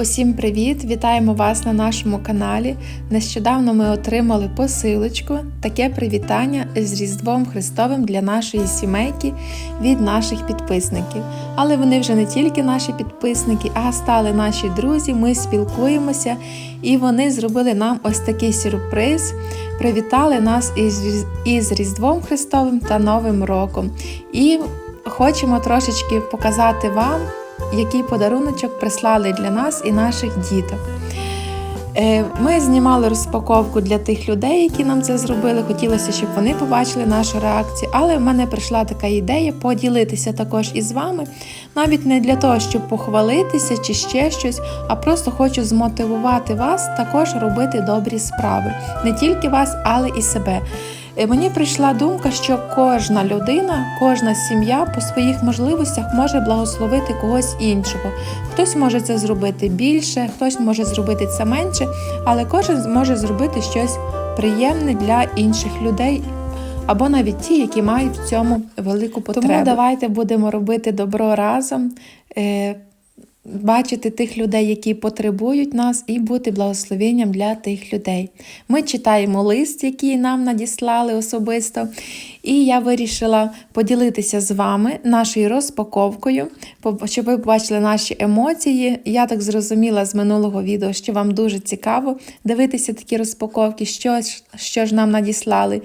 Усім привіт! Вітаємо вас на нашому каналі. Нещодавно ми отримали посилочку, таке привітання з Різдвом Христовим для нашої сімейки від наших підписників. Але вони вже не тільки наші підписники, а стали наші друзі. Ми спілкуємося, і вони зробили нам ось такий сюрприз. Привітали нас із, із Різдвом Христовим та Новим роком. І хочемо трошечки показати вам який подаруночок прислали для нас і наших діток. Е, Ми знімали розпаковку для тих людей, які нам це зробили. Хотілося, щоб вони побачили нашу реакцію. Але в мене прийшла така ідея поділитися також із вами, навіть не для того, щоб похвалитися чи ще щось, а просто хочу змотивувати вас також робити добрі справи. Не тільки вас, але і себе. Е, Мені прийшла думка, що кожна людина, кожна сім'я по своїх можливостях може благословити когось іншого. Хтось може це зробити більше, хтось може зробити це менше, але кожен зможе зробити щось приємне для інших людей. Або навіть ті, які мають в цьому велику потребу. Тому давайте будемо робити добро разом, е, бачити тих людей, які потребують нас, і бути благословенням для тих людей. Ми читаємо лист, який нам надіслали особисто, і я вирішила поділитися з вами нашою розпаковкою, щоб ви побачили наші емоції. Я так зрозуміла з минулого відео, що вам дуже цікаво дивитися такі розпаковки, що, що ж нам надіслали.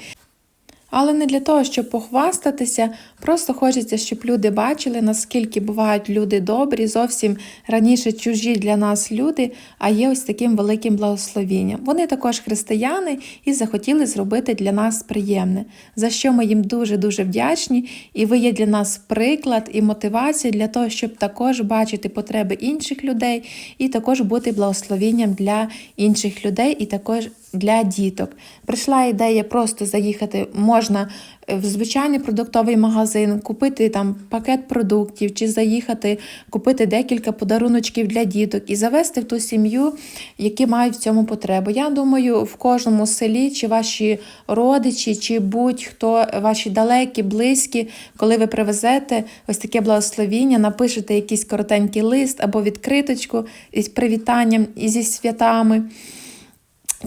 Але не для того, щоб похвастатися, просто хочеться, щоб люди бачили, наскільки бувають люди добрі, зовсім раніше чужі для нас люди, а є ось таким великим благословінням. Вони також християни і захотіли зробити для нас приємне, за що ми їм дуже-дуже вдячні, і ви є для нас приклад і мотивація для того, щоб також бачити потреби інших людей і також бути благословінням для інших людей і також для діток. Прийшла ідея просто заїхати можна е, в звичайний продуктовий магазин, купити там пакет продуктів, чи заїхати, купити декілька подаруночків для діток і завести в ту сім'ю, які мають в цьому потребу. Я думаю, в кожному селі, чи ваші родичі, чи будь-хто ваші далекі, близькі, коли ви привезете ось таке благословіння, напишете якийсь коротенький лист або відкриточку із привітанням і зі святами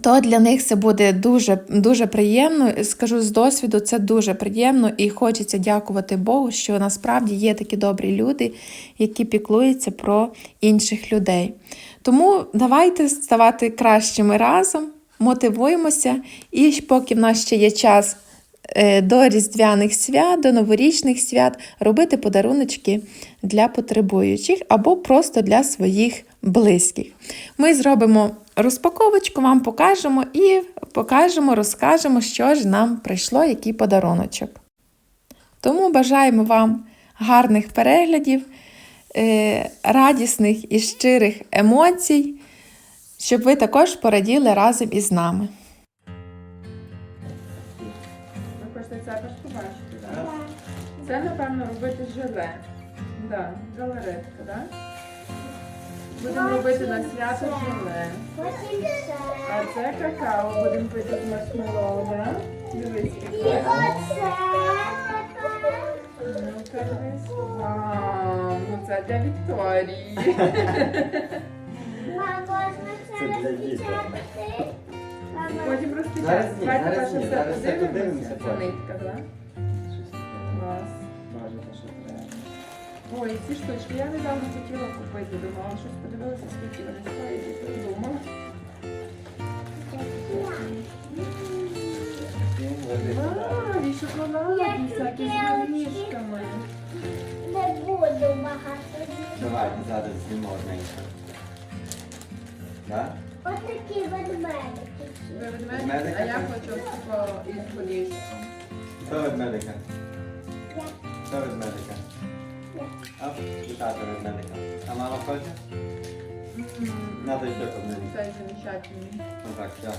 то для них це буде дуже, дуже приємно. Скажу з досвіду, це дуже приємно і хочеться дякувати Богу, що насправді є такі добрі люди, які піклуються про інших людей. Тому давайте ставати кращими разом, мотивуємося, і поки в нас ще є час е, до Різдвяних свят, до новорічних свят, робити подаруночки для потребуючих або просто для своїх близьких. Ми зробимо розпаковочку, вам покажемо і покажемо, розкажемо, що ж нам прийшло, який подаруночок. Тому бажаємо вам гарних переглядів, е, радісних і щирих емоцій, щоб ви також пораділи разом із нами. Ви хочете це теж так? Це, напевно, робити желе. Да, галеретка, так? Будемо робити на свято желе. А це какао будемо пити з маршмеллоу, так? Дивись, какао. Ну-ка, дивись. Вау, ну це для Вікторії. Це для діток. Потім розпечатати. Зараз ні, Давайте зараз перше ні, все зараз все подивимося. подивимося Це потім. нитка, так? Ой, ці штучки я недавно хотіла купити, думала, щось подивилася, скільки вони стоять, і придумала. А, і шоколадні всякі з горішками. Не буду багато. Давай, зараз знімо одненько. Да? Ось такі ведмедики. Ви а я хочу із горішком. Хто ведмедика? Я. Хто ведмедика? А, і тата ведмедика. А мама хоче? Надо ще подивитися. Цей замечательний. Ну так, все.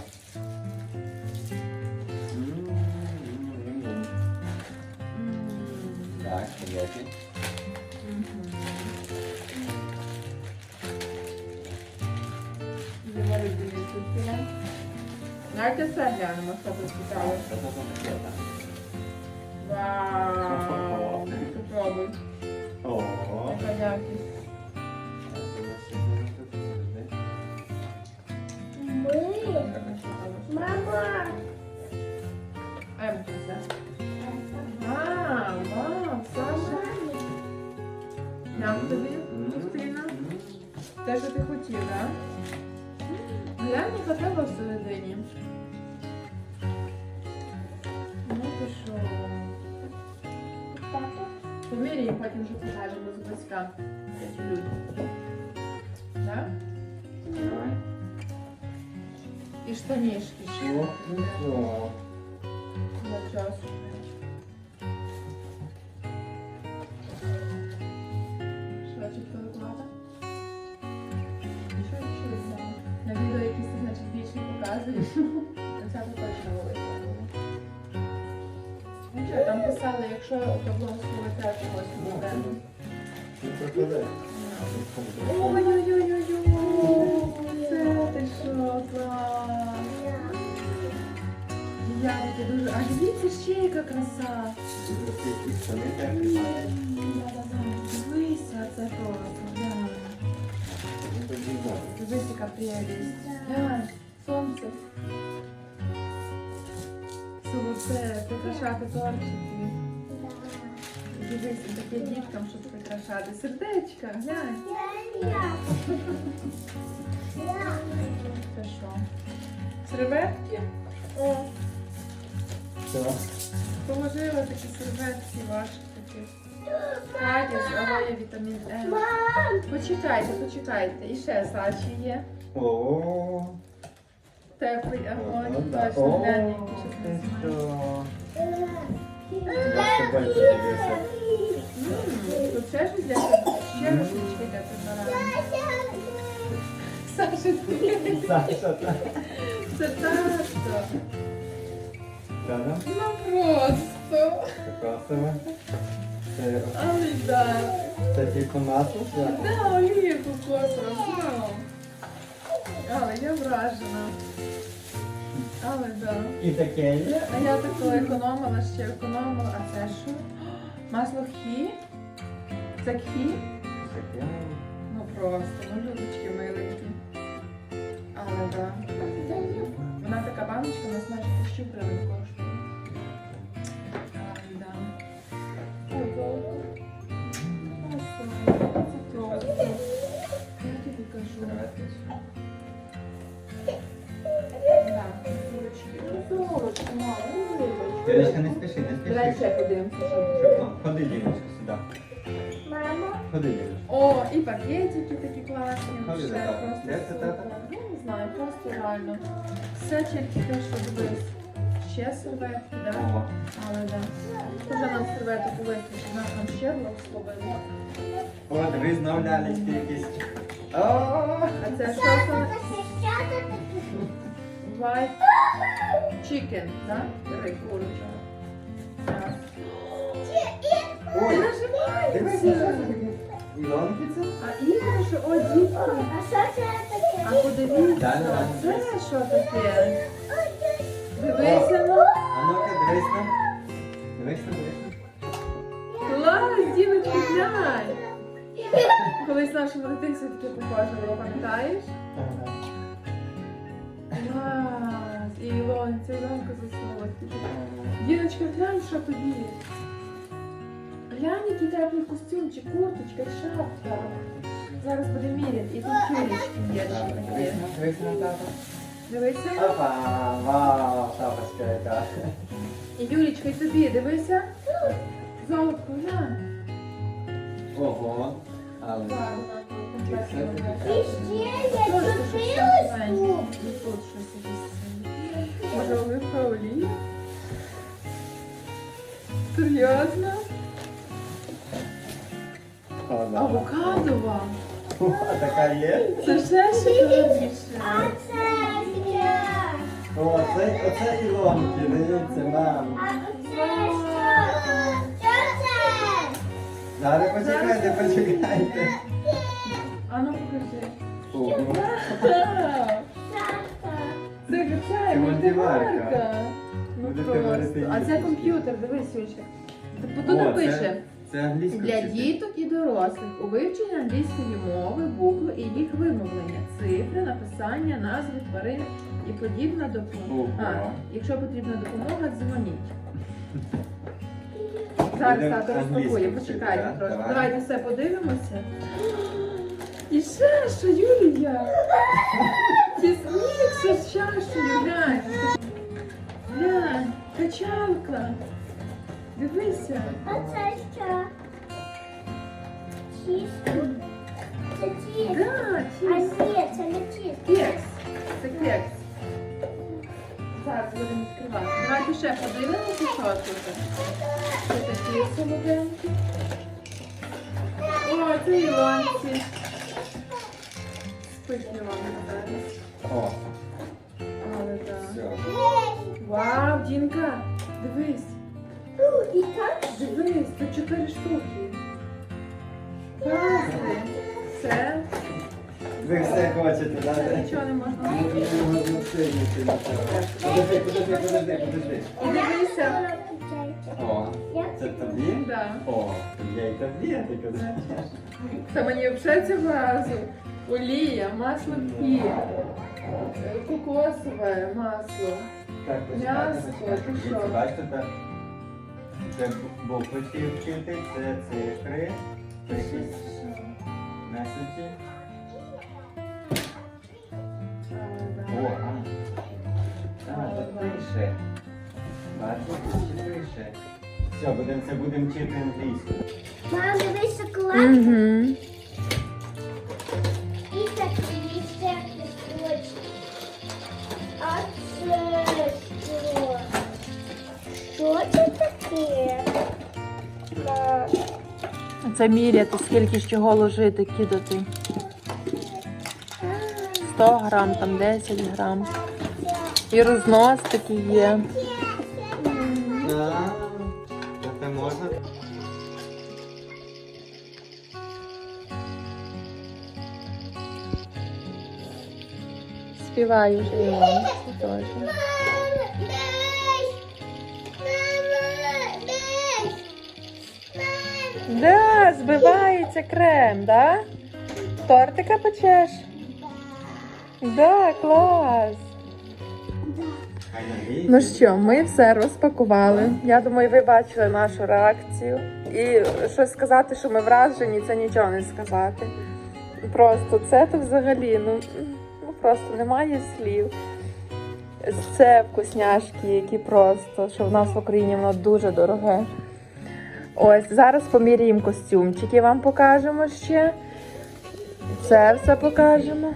Так, спагетті. Давайте це глянемо, що тут цікаво. Це то таке, така якість. Мама. Емпіса. Мама, Саша. Нам тобі Кристина. Те, що ти хотів, так? Глянь, яка тебе всередині. Поміряй, потім вже покажемо з близька. Так? І штанішки ще. Швачок. Що ще взяла? На відео якісь ти, значить, більше не показуєш. Це точно велика. Ну там писали, якщо то буде. Ти проходи. Ой-ой-ой-ой-ой! Це ти що, клас! Я таки дуже. А дивіться ще яка краса! Дивися, це просто. Дивись, яка прелість. Сонце. Золоте, прикрашати тортики. Дивись, таке діткам, щоб прикрашати. Сердечка, глянь. Це що? Серветки? Що? Положила такі серветки ваші такі. Катя з вітамін Е. Почекайте, почекайте. І ще Саші є. О, Теплий огонь. да. Точно глянь, який ти щось що? Е, М, Тут ще щось для ще рушнички для прибирання. Саша, ти- Саша, так. це тато. Правда? Ну просто. Це красиво. Це, Але да. це тільки масло? так? Да, олівку космос. Але я вражена. Але да. І таке є? А я так коли економила, ще економила. А це що? Масло хі? Це кхі? Таке. Ну просто, ну людочки миленькі. Але да. Вона така баночка, вона значить, майже тисячу Дівчинка, не спіши, не Давай ще подивимося, що Щоб, Ходи, дівчинка, сюди. Мама, Ходи, дівчинка. О, і пакетики такі класні. Ходи, Все тата. просто Де це супер. тата? Ну, не знаю, просто реально. Все тільки те, що дивись. Ще серветки, да? О, Але да. Вже нам серветок вистачить, нас там ще благословили. О, дивись, знов лялечки якісь. О, А це що це? сестята такі. White chicken, да? Диви, курочка. Так. Ой, таке? Ілонки це? А іграші, о, дітки. А що це А таке? подивіться, да, да. це що таке? Дивися, ну. А ну-ка, дивись на. Дивись. Клас, дівочки, глянь. Колись нашому дитинстві таке похоже пам'ятаєш? Ага. Клас. І Ілон, це Ілонка заснула. Діночка, глянь, що тобі. Глянь, який теплий костюмчик, курточка, і шапка. Зараз буде міряти. І тут тюлечки є. Дивись дивись на тата. Дивися. Опа, вау, шапочка яка. І Юлічка, і тобі, дивися. Золотко, глянь. Ого. Але І Може, оливка олія? Серйозно? Авокадова. Така є? Це ще шоколадніше. А це. О, це, оце Ілонки, дивіться, мам. А це що? Що це? Зараз почекайте, почекайте. Мультиварка. Ну Будете варити просто. А це їсти. комп'ютер, дивись, Юлечка. Тут О, напише. це- Це англійська. Для діток і дорослих у вивченні англійської мови, букви і їх вимовлення, цифри, написання, назви тварин і подібна допомога. Ого. Якщо потрібна допомога, дзвоніть. Зараз Будемо тато розпакує, вчити, почекайте так? трошки. Давай. Давайте все подивимося. І ще що, Юлія? Тісніше з чашею, глянь. Глянь, качалка. Дивися. А це що? Чисто. Це чисто. Да, А тіс. ні, це не чисто. Кекс. Це кекс. Зараз будемо відкривати. Давайте ще подивимося, що тут. Це такі солоденькі. О, це Ілонці. Спить Ілона Дивись, І так? дивись, тут чотири штуки. Пазли. Це Ви все хочете, це да? нічого не можна. Ну, не можна встигнути нічого. Подожди, подожди, подожди, подожди. І дивися. О, це тобі? Да. О, я й тобі, я ти кажеш. Це мені взагалі цього разу. Олія, масло кі, е, кокосове масло. Так, М'ясо, ти що? Дивіться, Бачите, це буквочки вчити, це цифри, це меседжі. О, а. А, тут пише. Бачите, тут ще пише. Все, будемо це будемо вчити англійську. Мам, дивись шоколад. Угу. Це таке? Це міряти, скільки з чого ложити, кидати. 100 грам, там 10 грам. І рознос такий є. Можна? Співаю вже Ілона. Це Да, збивається крем, да? Тортика печеш? Да, клас. Ну що, ми все розпакували. Я думаю, ви бачили нашу реакцію. І щось сказати, що ми вражені, це нічого не сказати. Просто це то взагалі, ну, ну просто немає слів. Це вкусняшки, які просто, що в нас в Україні воно дуже дороге. Ось зараз поміряємо костюмчики, вам покажемо ще. Це все покажемо.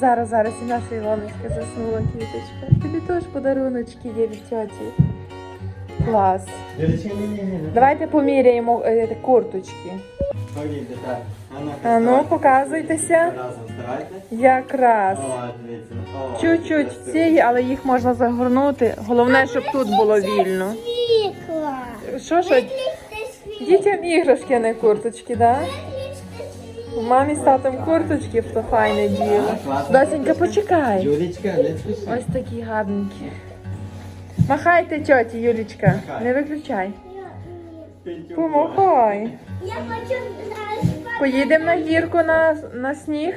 Зараз, зараз і наша Ілоночка заснула квіточка. Тобі теж подаруночки є від тьоті. Клас. Давайте поміряємо е, курточки. А ну, ну, показуйтеся. Якраз. Чуть-чуть красиво. ці, але їх можна загорнути. Головне, щоб тут було вільно. Що що? Дітям іграшки, а не курточки, да? Світло. Мамі з татом курточки, то файне діло. Досенька, почекай. Юлічка, не спіши. Ось такі гарненькі. Махайте тьоті, Юлічка. Не виключай. Помахай. Я хочу зараз Поїдемо на гірку на, на сніг.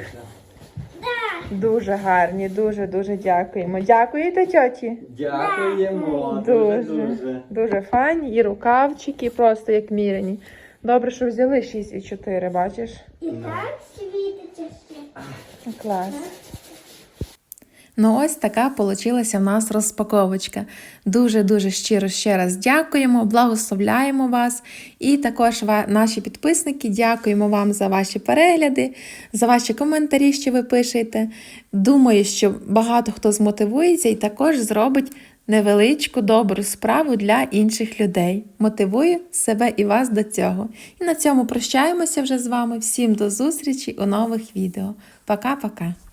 Дуже гарні, дуже дуже дякуємо. Дякуєте, тьоті? Дякуємо. Дуже, Дуже, дуже. дуже файні. І рукавчики просто як міряні. Добре, що взяли 6 і 4, бачиш? І так світиться ще. Клас. Ну, ось така получилася в нас розпаковочка. Дуже-дуже щиро ще раз дякуємо, благословляємо вас. І також наші підписники, дякуємо вам за ваші перегляди, за ваші коментарі, що ви пишете. Думаю, що багато хто змотивується і також зробить невеличку добру справу для інших людей. Мотивую себе і вас до цього. І на цьому прощаємося вже з вами. Всім до зустрічі у нових відео. Пока-пока!